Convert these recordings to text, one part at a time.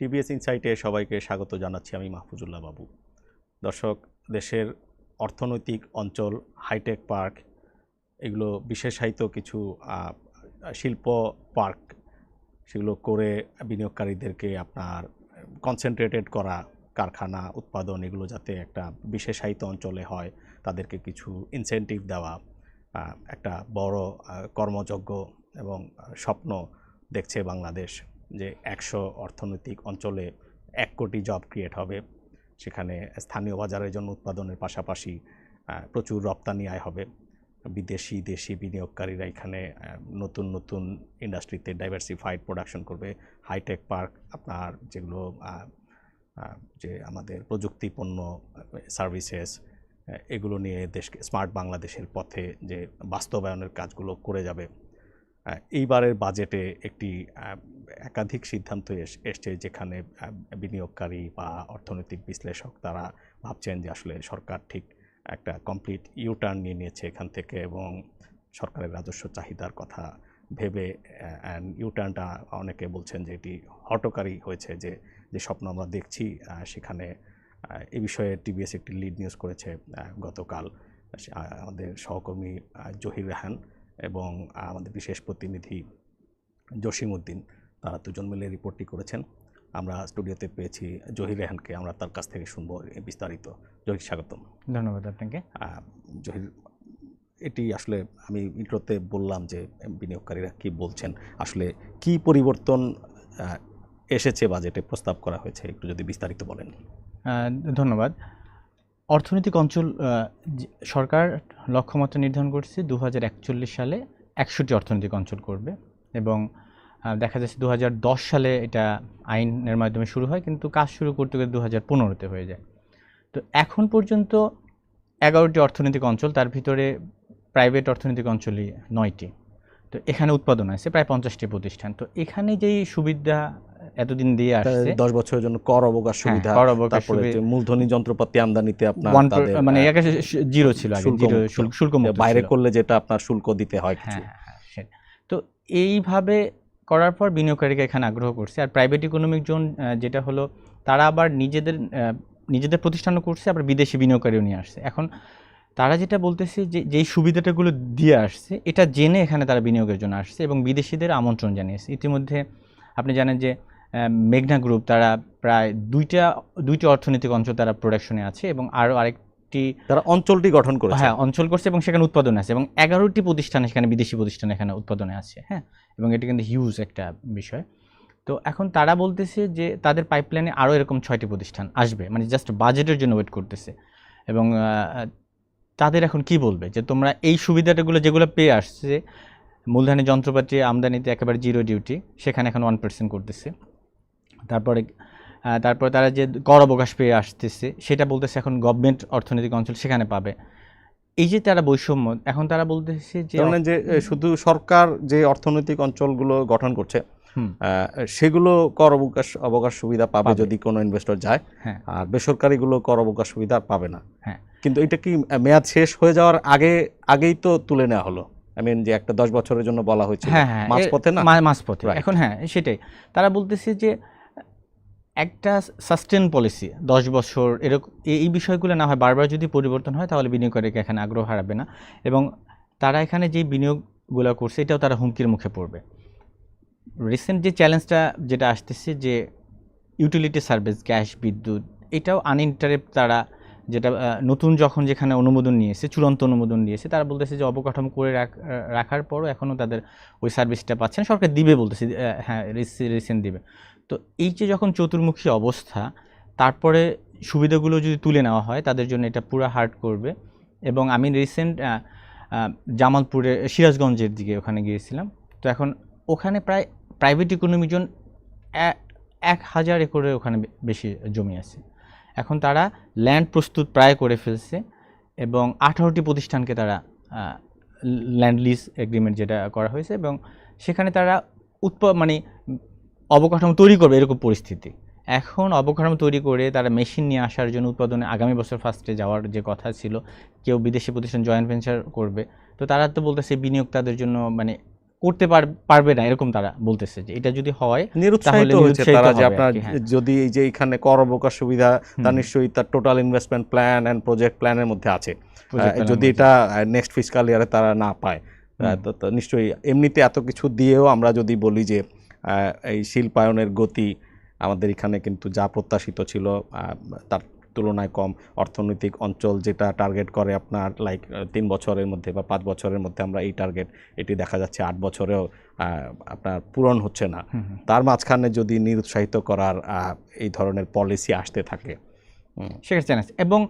TBS ইনসাইটে সবাইকে স্বাগত জানাচ্ছি আমি মাহফুজুল্লাহ বাবু। দর্শক দেশের অর্থনৈতিক অঞ্চল হাইটেক পার্ক এগুলো বিশেষায়িত কিছু শিল্প পার্ক সেগুলো করে বিনিয়োগকারীদেরকে আপনার কনসেন্ট্রেটেড করা কারখানা উৎপাদন এগুলো যাতে একটা বিশেষায়িত অঞ্চলে হয় তাদেরকে কিছু ইনসেনটিভ দেওয়া একটা বড় আহ, কর্মযজ্ঞ এবং স্বপ্ন দেখছে বাংলাদেশ। যে একশো অর্থনৈতিক অঞ্চলে এক কোটি জব ক্রিয়েট হবে, সেখানে স্থানীয় বাজারের জন্য উৎপাদনের পাশাপাশি প্রচুর রপ্তানি আয় হবে। বিদেশি, দেশি বিনিয়োগকারীরা এখানে নতুন নতুন ইন্ডাস্ট্রিতে ডাইভার্সিফাইড প্রোডাকশন করবে। হাইটেক পার্ক আপনার যেগুলো যে আমাদের প্রযুক্তি পণ্য সার্ভিসেস এগুলো নিয়ে দেশকে স্মার্ট বাংলাদেশের পথে যে বাস্তবায়নের কাজগুলো করে যাবে। এইবারের বাজেটে একটি একাধিক সিদ্ধান্ত এস- এসছে যেখানে বিনিয়োগকারী বা অর্থনৈতিক বিশ্লেষক তারা ভাবছেন যে আসলে সরকার ঠিক একটা কমপ্লিট ইউটার্ন নিয়ে নিয়েছে এখান থেকে এবং সরকারের রাজস্ব চাহিদার কথা ভেবে অ্যান্ড ইউটার্নটা অনেকে বলছেন যে এটি হটকারী হয়েছে যে যে স্বপ্ন আমরা দেখছি সেখানে এ বিষয়ে টিভিএস একটি লিড নিউজ করেছে গতকাল আমাদের সহকর্মী জহির রেহান। এবং আমাদের বিশেষ প্রতিনিধি জসিম উদ্দিন তারা দুজন মিলে রিপোর্টটি করেছেন। আমরা স্টুডিওতে পেয়েছি জহির রেহানকে আমরা তার কাছ থেকে শুনব বিস্তারিত। জহির স্বাগতম। ধন্যবাদ আপনাকে। জহির এটি আসলে আমি ইন্ট্রোতে বললাম যে বিনিয়োগকারীরা কি বলছেন আসলে কি পরিবর্তন এসেছে বাজেটে প্রস্তাব করা হয়েছে একটু যদি বিস্তারিত বলেন। ধন্যবাদ। অর্থনৈতিক অঞ্চল সরকার লক্ষ্যমাত্রা নির্ধারণ করছে দু হাজার একচল্লিশ সালে একশোটি অর্থনৈতিক অঞ্চল করবে এবং দেখা যাচ্ছে দু হাজার দশ সালে এটা আইনের মাধ্যমে শুরু হয় কিন্তু কাজ শুরু করতে গেলে দু হাজার পনেরোতে হয়ে যায়। তো এখন পর্যন্ত এগারোটি অর্থনৈতিক অঞ্চল, তার ভিতরে প্রাইভেট অর্থনৈতিক অঞ্চলই নয়টি। তো এখানে উৎপাদন আছে প্রায় পঞ্চাশটি প্রতিষ্ঠান। তো এখানে যেই সুবিধা এতদিন দিয়ে আসছে। দশ বছরের জন্য কর অবকাশ হ্যাঁ, সুবিধা কর অবকাশ তারপরে মূলধনী যন্ত্রপাতি আমদানিতে আপনার মানে জিরো ছিল আগে জিরো শুল্ক বাইরে করলে যেটা আপনার শুল্ক দিতে হয় কিছু। হ্যাঁ হ্যাঁ, হ্যাঁ, তো এইভাবে করার পর বিনিয়োগকারীকে এখানে আগ্রহ করছে। আর প্রাইভেট ইকোনমিক জোন যেটা হলো তারা আবার নিজেদের নিজেদের প্রতিষ্ঠানও করছে আবার বিদেশি বিনিয়োগকারীও নিয়ে আসছে। এখন তারা যেটা বলতেছে যে যেই সুবিধাটাগুলো দিয়ে আসছে এটা জেনে এখানে তারা বিনিয়োগের জন্য আসছে এবং বিদেশিদের আমন্ত্রণ জানিয়েছে। ইতিমধ্যে আপনি জানেন যে মেঘনা গ্রুপ তারা প্রায় দুইটা দুইটি অর্থনৈতিক অঞ্চল তারা প্রোডাকশনে আছে এবং আরও আরেকটি তারা অঞ্চলটি গঠন করেছে। হ্যাঁ অঞ্চল করছে এবং সেখানে উৎপাদন আছে এবং এগারোটি প্রতিষ্ঠান সেখানে বিদেশি প্রতিষ্ঠান এখানে উৎপাদনে আছে হ্যাঁ? এবং এটি কিন্তু হিউজ একটা বিষয়। তো এখন তারা বলতেছে যে তাদের পাইপলাইনে আরও এরকম ছয়টি প্রতিষ্ঠান আসবে মানে জাস্ট বাজেটের জন্য ওয়েট করতেছে। এবং তাদের এখন কি বলবে? যে তোমরা এই সুবিধাটাগুলো যেগুলো পেয়ে আসছে মূলধনী যন্ত্রপাতি আমদানিতে একেবারে জিরো ডিউটি সেখানে এখন ওয়ান পার্সেন্ট করতেছে। তারপরে তারপরে তারা যে কর অবকাশ পেয়ে আসতেছে সেটা বলতেছে এখন গভর্নমেন্ট অর্থনৈতিক অঞ্চল সেখানে পাবে। এই যে তারা বৈষম্য এখন তারা বলতেছে যে মানে যে শুধু সরকার যে অর্থনৈতিক অঞ্চলগুলো গঠন করছে সেগুলো কর অবকাশ অবকাশ সুবিধা পাবে। যদি কোনো ইনভেস্টর যায় হ্যাঁ। আর বেসরকারিগুলো কর অবকাশ সুবিধা পাবে না। হ্যাঁ। কিন্তু এটা কি মেয়াদ শেষ হয়ে যাওয়ার আগে আগেই তো তুলে নেওয়া হলো। আই মিন যে একটা দশ বছরের জন্য বলা হয়েছে হ্যাঁ হ্যাঁ। মাঝপথে না? মাঝপথে। এখন হ্যাঁ সেটাই। তারা বলতেছে যে একটা সাস্টেন পলিসি দশ বছর এরকম এই- বিষয়গুলো না হয় বারবার যদি পরিবর্তন হয় তাহলে বিনিয়োগকারীকে এখানে আগ্রহ হারাবে না। এবং তারা এখানে যে বিনিয়োগগুলো করছে এটাও তারা হুমকির মুখে পড়বে। রিসেন্ট যে চ্যালেঞ্জটা যেটা আসতেছে যে ইউটিলিটি সার্ভিস গ্যাস বিদ্যুৎ, এটাও আনইন্টারেপ্ট তারা যেটা নতুন যখন যেখানে অনুমোদন নিয়েছে, চূড়ান্ত অনুমোদন নিয়েছে, তারা বলতেছে যে অবকাঠামো করে রাখ- রাখার পরও এখনও তাদের ওই সার্ভিসটা পাচ্ছে না। সরকার দিবে বলতেছে হ্যাঁ রিসেন্ট দিবে। তো এই যে যখন চতুর্মুখী অবস্থা, তারপরে সুবিধাগুলো যদি তুলে নেওয়া হয়, তাদের জন্য এটা পুরো হার্ড করবে। এবং আমি রিসেন্ট জামালপুরে, সিরাজগঞ্জের দিকে ওখানে গিয়েছিলাম। তো এখন ওখানে প্রায় প্রাইভেট ইকোনমি জন এক হাজার একরে ওখানে বেশি জমি আছে। এখন তারা ল্যান্ড প্রস্তুত প্রায় করে ফেলছে এবং আঠারোটি প্রতিষ্ঠানকে তারা ল্যান্ড লিজ এগ্রিমেন্ট যেটা করা হয়েছে এবং সেখানে তারা উৎপ মানে অবকাঠামো তৈরি করবে এরকম পরিস্থিতি। এখন অবকাঠামো তৈরি করে তারা মেশিন নিয়ে আসার জন্য উৎপাদনে আগামী বছর ফার্স্টে যাওয়ার যে কথা ছিল কেউ বিদেশি প্রতিষ্ঠান জয়েন্ট ভেঞ্চার করবে। তো তারা তো বলতেছে বিনিয়োগ তাদের জন্য মানে করতে পার- পারবে না এরকম তারা বলতেছে যে এটা যদি হয় নিরুৎসাহিত তাহলে হয়েছে তারা যে আপনার হ্যাঁ। যদি এই যে এখানে কর অবকাশ সুবিধা তা নিশ্চয়ই তার total investment plan and project প্ল্যানের মধ্যে আছে। যদি এটা নেক্সট ফিসকাল ইয়ারে তারা না পায় তো নিশ্চয়ই এমনিতে এত কিছু দিয়েও আমরা যদি বলি যে এই শিল্পায়নের গতি আমাদের এখানে কিন্তু যা প্রত্যাশিত ছিল তার তুলনায় কম। অর্থনৈতিক অঞ্চল যেটা টার্গেট করে আপনার লাইক তিন বছরের মধ্যে বা পাঁচ বছরের মধ্যে আমরা এই টার্গেট এটি দেখা যাচ্ছে আট বছরেও আপনার পূরণ হচ্ছে না। তার মাঝখানে যদি নিরুৎসাহিত করার এই ধরনের পলিসি আসতে থাকে। সেক্ষেত্রে এবং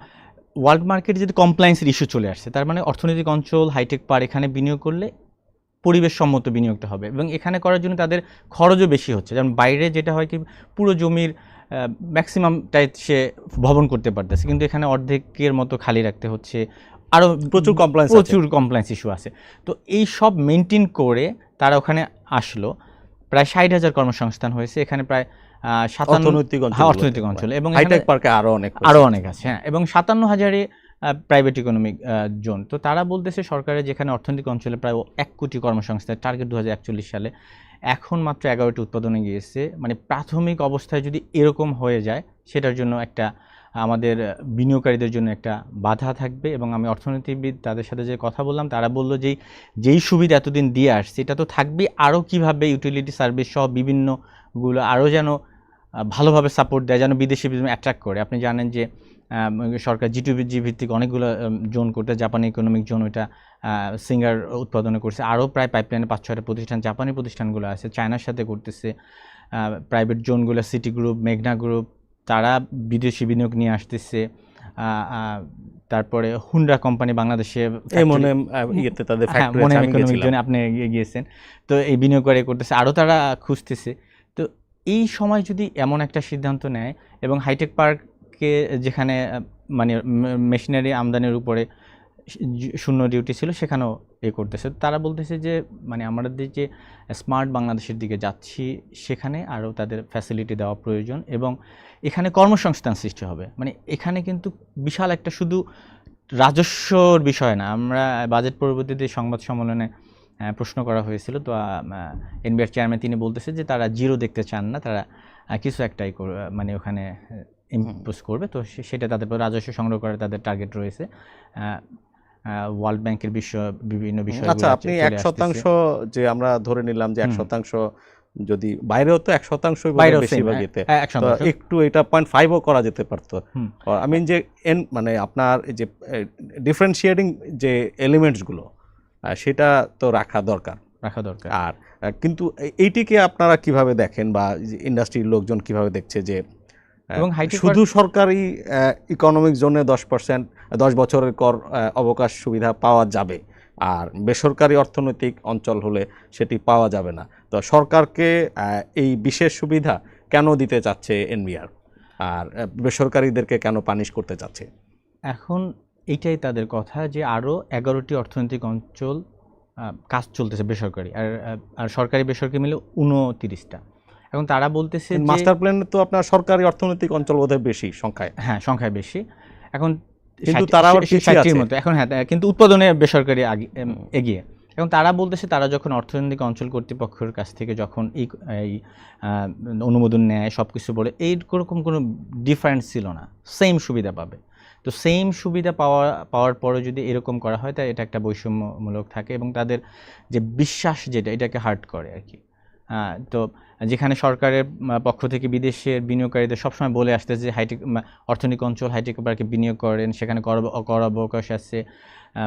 ওয়ার্ল্ড মার্কেটে যদি কমপ্লায়েন্সের ইস্যু চলে আসছে তার মানে অর্থনৈতিক অঞ্চল হাইটেক পার এখানে বিনিয়োগ করলে পরিবেশ সম্মত বিনিয়োগটা হবে এবং এখানে করার জন্য তাদের খরচও বেশি হচ্ছে। যেমন বাইরে যেটা হয় কি পুরো জমির ম্যাক্সিমামটাই সে ভবন করতে পারতেছে। কিন্তু এখানে অর্ধেকের মতো খালি রাখতে হচ্ছে। আরও প্রচুর আছে। প্রচুর কমপ্লায়েন্স ইস্যু আছে। তো এই সব মেনটেন করে তারা ওখানে আসলো। প্রায় ষাট হাজার কর্মসংস্থান হয়েছে। এখানে প্রায় সাতান্ন অর্থনৈতিক অঞ্চল হ্যাঁ, অর্থনৈতিক অঞ্চল। এবং এখানে- হাইটেক পার্কে আরও অনেক আরও অনেক আছে হ্যাঁ। এবং সাতান্ন হাজারে প্রাইভেট ইকোনমিক জোন তো তারা বলতেছে সরকারের যেখানে অর্থনৈতিক অঞ্চলে প্রায় এক কোটি কর্মসংস্থান টার্গেট দু হাজার একচল্লিশ সালে, এখন মাত্র এগারোটি উৎপাদনে গিয়েছে। মানে প্রাথমিক অবস্থায় যদি এরকম হয়ে যায়, সেটার জন্য একটা, আমাদের বিনিয়োগকারীদের জন্য একটা বাধা থাকবে। এবং আমি অর্থনীতিবিদ তাদের সাথে যে কথা বললাম, তারা বলল যে যেই সুবিধা এতদিন দিয়ে আসছে, এটা তো থাকবে আরও কীভাবে ইউটিলিটি সার্ভিস সহ বিভিন্নগুলো আরও যেন ভালোভাবে সাপোর্ট দেয়, যেন বিদেশি বিনিয়োগ অ্যাট্রাক্ট করে। আপনি জানেন যে সরকার জি জি ভিত্তিক অনেকগুলো জোন করতে জাপানি ইকোনমিক জোন ওইটা সিঙ্গার উৎপাদনে করছে। আরও প্রায় পাইপলাইনে পাঁচ ছয়টা প্রতিষ্ঠান জাপানি প্রতিষ্ঠানগুলো আছে চায়নার সাথে করতেছে। প্রাইভেট জোনগুলো সিটি গ্রুপ মেঘনা গ্রুপ তারা বিদেশি বিনিয়োগ নিয়ে আসতেছে। তারপরে হুন্ডা কোম্পানি বাংলাদেশে মনে তাদের হ্যাঁ ইকোনমিক জোনে আপনি গিয়েছেন। তো এই বিনিয়োগ করে করতেছে আরও তারা খুঁজতেছে। তো এই সময় যদি এমন একটা সিদ্ধান্ত নেয় এবং হাইটেক পার্কে যেখানে মানে মেশিনারি আমদানির উপরে শূন্য ডিউটি ছিল সেখানেও এ করতেছে। তারা বলতেছে যে মানে আমাদের যে স্মার্ট বাংলাদেশের দিকে যাচ্ছি সেখানে আরও তাদের ফ্যাসিলিটি দেওয়া প্রয়োজন এবং এখানে কর্মসংস্থান সৃষ্টি হবে। মানে এখানে কিন্তু বিশাল একটা শুধু রাজস্বর বিষয় না। আমরা বাজেট পরবর্তীতে সংবাদ সম্মেলনে প্রশ্ন করা হয়েছিল। তো এনবিআর চেয়ারম্যান তিনি বলতেছে যে, তারা জিরো দেখতে চান না। তারা কিছু একটাই মানে ওখানে ইম্পোজ করবে তো সেটা তাদের রাজস্ব সংগ্রহ করার তাদের টার্গেট রয়েছে। ওয়ার্ল্ড ব্যাংকের বিষয় বিভিন্ন বিষয় আচ্ছা আপনি এক শতাংশ যে আমরা ধরে নিলাম যে এক শতাংশ যদি বাইরেও তো এক শতাংশ হ্যাঁ, এতে। হ্যাঁ, তো একটু এটা পয়েন্ট ফাইভও করা যেতে পারতো। হুম। আমি যে এন মানে আপনার এই যে ডিফারেন্সিয়েটিং যে এলিমেন্টসগুলো সেটা তো রাখা দরকার। রাখা দরকার। আর কিন্তু এইটিকে আপনারা কীভাবে দেখেন বা ইন্ডাস্ট্রির লোকজন কীভাবে দেখছে যে এবং high-tech শুধু সরকারি ইকোনমিক জোনে দশ পার্সেন্ট দশ বছরের কর অবকাশ সুবিধা পাওয়া যাবে। আর বেসরকারি অর্থনৈতিক অঞ্চল হলে সেটি পাওয়া যাবে না। তো সরকারকে এই বিশেষ সুবিধা কেন দিতে চাচ্ছে এনবিআর? আর বেসরকারিদেরকে কেন পানিশ করতে চাচ্ছে? এখন এইটাই তাদের কথা যে আরও এগারোটি অর্থনৈতিক অঞ্চল কাজ চলতেছে বেসরকারি। আর আর সরকারি বেসরকারি মিলে উনতিরিশটা এখন তারা বলতেছে মাস্টার প্ল্যানে তো আপনার সরকারি অর্থনৈতিক অঞ্চল বোধহয় বেশি সংখ্যায়। হ্যাঁ সংখ্যায় বেশি। এখন কিন্তু তারা। মতো। এখন হ্যাঁ কিন্তু উৎপাদনে বেসরকারি আগে- এগিয়ে। এখন তারা বলতেছে তারা যখন অর্থনৈতিক অঞ্চল কর্তৃপক্ষের কাছ থেকে যখন এই এই, অনুমোদন নেয় সব কিছু বলে এইরকম কোনো ডিফারেন্স ছিল না। সেম সুবিধা পাবে। তো সেম সুবিধা পাওয়া পাওয়ার পরে যদি এরকম করা হয় তাই এটা একটা বৈষম্যমূলক থাকে এবং তাদের যে বিশ্বাস যেটা এটাকে হার্ট করে আর কি। তো যেখানে সরকারের পক্ষ থেকে বিদেশের বিনিয়োগকারীদের সবসময় বলে আসতেছে যে হাইটেক অর্থনৈতিক অঞ্চল হাইটেক পার্কে বিনিয়োগ করেন সেখানে কর কর অবকাশ আছে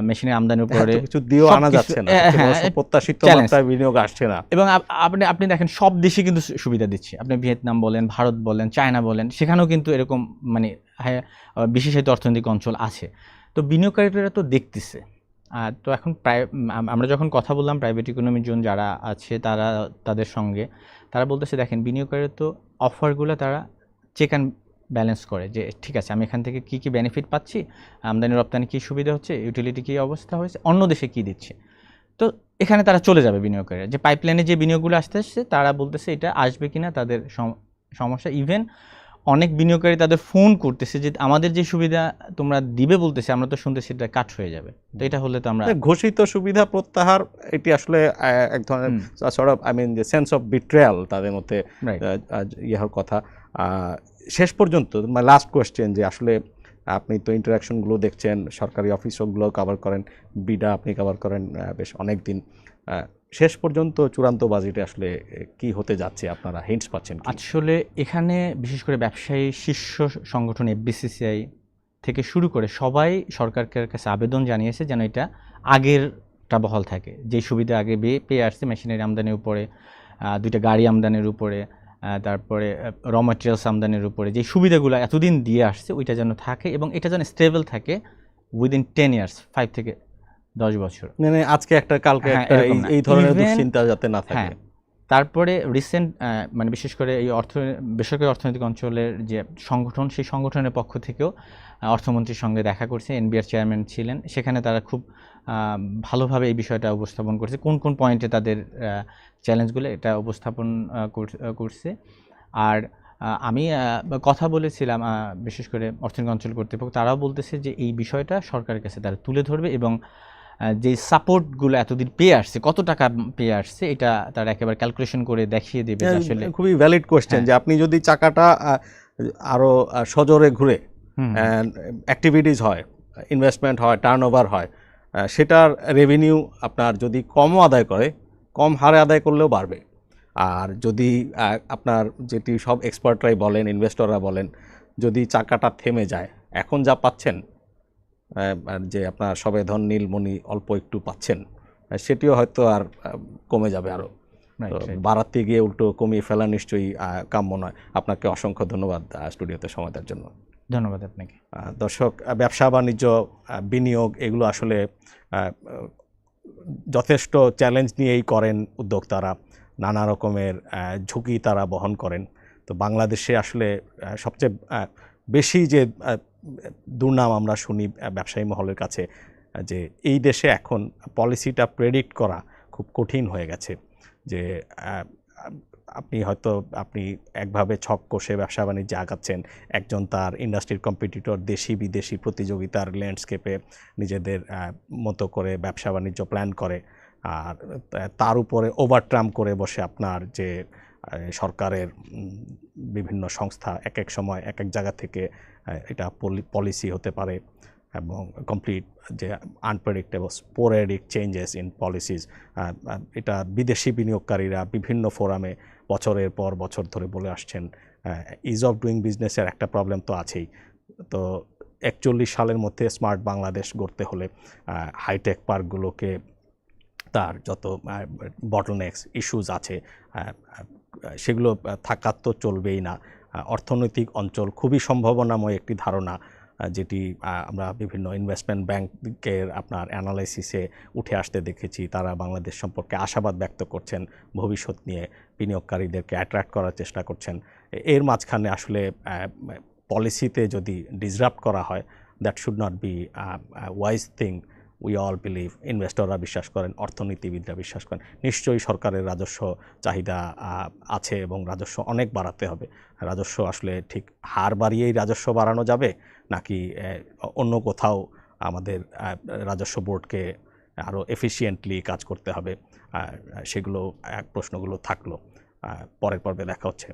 মেশিনের আমদানির উপরে কিছু দিয়েও আনা যাচ্ছে না। হ্যাঁ, প্রত্যাশিত মাত্রায় বিনিয়োগ আসছে না। এবং আপনি আপনি দেখেন সব দেশে কিন্তু সুবিধা দিচ্ছে। আপনি ভিয়েতনাম বলেন ভারত বলেন চায়না বলেন সেখানেও কিন্তু এরকম মানে হ্যাঁ, বিশেষায়িত অর্থনৈতিক অঞ্চল আছে। তো বিনিয়োগকারীরা তো দেখতেছে। তো এখন প্রায় আমরা যখন কথা বললাম প্রাইভেট ইকোনমি জোন যারা আছে, তারা তাদের সঙ্গে, তারা বলতেছে, দেখেন বিনিয়োগকারীরা তো অফারগুলো তারা চেক অ্যান্ড ব্যালেন্স করে যে, ঠিক আছে, আমি এখান থেকে কী কী বেনিফিট পাচ্ছি, আমদানি রপ্তানি কী সুবিধা হচ্ছে ইউটিলিটি কী অবস্থা হয়েছে, অন্য দেশে কী দিচ্ছে? তো এখানে তারা চলে যাবে বিনিয়োগকারীরা। যে পাইপলাইনে যে বিনিয়োগগুলো আসতে আসছে তারা বলতেছে, এটা আসবে কি না তাদের সম- সমস্যা ইভেন অনেক বিনিয়োগকারী তাদের ফোন করতেছে যে আমাদের যে সুবিধা তোমরা দিবে বলতেছে আমরা তো শুনতেছি এটা কাট হয়ে যাবে। তো এটা হলে তো আমরা ঘোষিত সুবিধা প্রত্যাহার এটি আসলে এক ধরনের সর্ট আই মিন যে সেন্স অফ বিট্রেয়াল তাদের মধ্যে Right. ইয়ের কথা। শেষ পর্যন্ত মানে লাস্ট কোয়েশ্চেন যে আসলে আপনি তো ইন্টারাকশনগুলো দেখছেন সরকারি অফিসগুলো কভার করেন বিডা আপনি কভার করেন বেশ অনেক দিন শেষ পর্যন্ত চূড়ান্ত বাজেটে আসলে কি হতে যাচ্ছে? আপনারা হিন্টস পাচ্ছেন আসলে এখানে বিশেষ করে ব্যবসায়ী, শীর্ষ সংগঠন এফবিসিসিআই থেকে শুরু করে সবাই সরকারের কাছে আবেদন জানিয়েছে যেন এটা আগেরটা বহাল থাকে। যে সুবিধা আগে পেয়ে আসছে মেশিনারি আমদানির উপরে দুইটা গাড়ি আমদানির উপরে তারপরে র ম্যাটেরিয়ালস আমদানির উপরে যে সুবিধাগুলো এতদিন দিয়ে আসছে ওইটা যেন থাকে এবং এটা যেন স্টেবল থাকে উইদিন টেন ইয়ার্স ফাইভ থেকে দশ বছর। মানে আজকে একটা কালকে হ্যাঁ, একটা এই- ধরনের দুশ্চিন্তা যাতে না থাকে। হ্যাঁ তারপরে রিসেন্ট মানে বিশেষ করে এই অর্থ বেসরকারি অর্থনৈতিক অঞ্চলের যে সংগঠন সেই সংগঠনের পক্ষ থেকেও অর্থমন্ত্রীর সঙ্গে দেখা করছে। এনবিআর চেয়ারম্যান ছিলেন। সেখানে তারা খুব ভালোভাবে এই বিষয়টা উপস্থাপন করছে। কোন কোন পয়েন্টে তাদের চ্যালেঞ্জগুলো এটা উপস্থাপন করছে। আর আমি কথা বলেছিলাম বিশেষ করে অর্থনৈতিক অঞ্চল কর্তৃপক্ষ তারাও বলতেছে যে এই বিষয়টা সরকারের কাছে তারা তুলে ধরবে এবং যে সাপোর্টগুলো এতদিন পেয়ে আসছে কত টাকা পেয়ে আসছে এটা তারা একেবারে ক্যালকুলেশন করে দেখিয়ে দেবে হ্যাঁ, আসলে খুবই ভ্যালিড কোয়েশ্চেন। যে আপনি যদি চাকাটা আরও আরও সজোরে ঘুরে অ্যাক্টিভিটিস হয় ইনভেস্টমেন্ট হয় টার্ন হয় সেটার রেভিনিউ আপনার যদি কমও আদায় করে কম হারে আদায় করলেও বাড়বে আর যদি আপনার যেটি সব এক্সপার্টরাই বলেন ইনভেস্টররা বলেন যদি চাকাটা থেমে যায় এখন যা পাচ্ছেন যে আপনার সবে ধন নীলমণি অল্প একটু পাচ্ছেন সেটিও হয়তো আর কমে যাবে আরও. বাড়াতে গিয়ে উল্টো কমিয়ে ফেলা নিশ্চয়ই কাম্য নয়। আপনাকে অসংখ্য ধন্যবাদ স্টুডিওতে সময় দেওয়ার জন্য। ধন্যবাদ আপনাকে। দর্শক ব্যবসা বাণিজ্য বিনিয়োগ এগুলো আসলে যথেষ্ট চ্যালেঞ্জ নিয়েই করেন উদ্যোক্তারা। নানা রকমের ঝুঁকি তারা বহন করেন। তো বাংলাদেশে আসলে সবচেয়ে বেশি যে দুর্নাম আমরা শুনি ব্যবসায়ী মহলের কাছে, যে এই দেশে এখন পলিসিটা প্রেডিক্ট করা খুব কঠিন হয়ে গেছে। যে আপনি হয়তো, আপনি একভাবে ছক কষে ব্যবসা বাণিজ্যে আগাচ্ছেন, একজন তার ইন্ডাস্ট্রির কম্পিটিটর দেশি বিদেশি প্রতিযোগিতার ল্যান্ডস্কেপে নিজেদের মতো করে ব্যবসা বাণিজ্য প্ল্যান করে। আর তার উপরে ওভারট্রাম করে বসে আপনার যে সরকারের বিভিন্ন সংস্থা এক এক সময় এক এক জায়গা থেকে এটা পলিসি হতে পারে এবং কমপ্লিট যে unpredictable sporadic changes in policies এটা বিদেশি বিনিয়োগকারীরা বিভিন্ন ফোরামে বছরের পর বছর ধরে বলে আসছেন ইজ অফ ডুইং বিজনেসের একটা প্রবলেম তো আছেই। তো একচল্লিশ সালের মধ্যে স্মার্ট বাংলাদেশ গড়তে হলে হাইটেক পার্কগুলোকে তার যত বটলনেক্স ইস্যুজ আছে সেগুলো থাকার তো চলবেই না। অর্থনৈতিক অঞ্চল খুবই সম্ভাবনাময় একটি ধারণা যেটি আমরা বিভিন্ন ইনভেস্টমেন্ট ব্যাংকের আপনার অ্যানালাইসিসে উঠে আসতে দেখেছি। তারা বাংলাদেশ সম্পর্কে আশাবাদ ব্যক্ত করছেন, ভবিষ্যৎ নিয়ে বিনিয়োগকারীদেরকে অ্যাট্রাক্ট করার চেষ্টা করছেন। এর মাঝখানে আসলে পলিসিতে যদি ডিসরাপ্ট করা হয় that should not be wise thing we all believe ইনভেস্টররা বিশ্বাস করেন, অর্থনীতিবিদরা বিশ্বাস করেন, নিশ্চয়ই সরকারের রাজস্ব চাহিদা আছে এবং রাজস্ব অনেক বাড়াতে হবে। রাজস্ব আসলে ঠিক হার বাড়িয়েই রাজস্ব বাড়ানো যাবে নাকি অন্য কোথাও আমাদের রাজস্ব বোর্ডকে আরও এফিসিয়েন্টলি কাজ করতে হবে? সেগুলো এক প্রশ্নগুলো থাকল। পরের পর্বে দেখা হচ্ছে।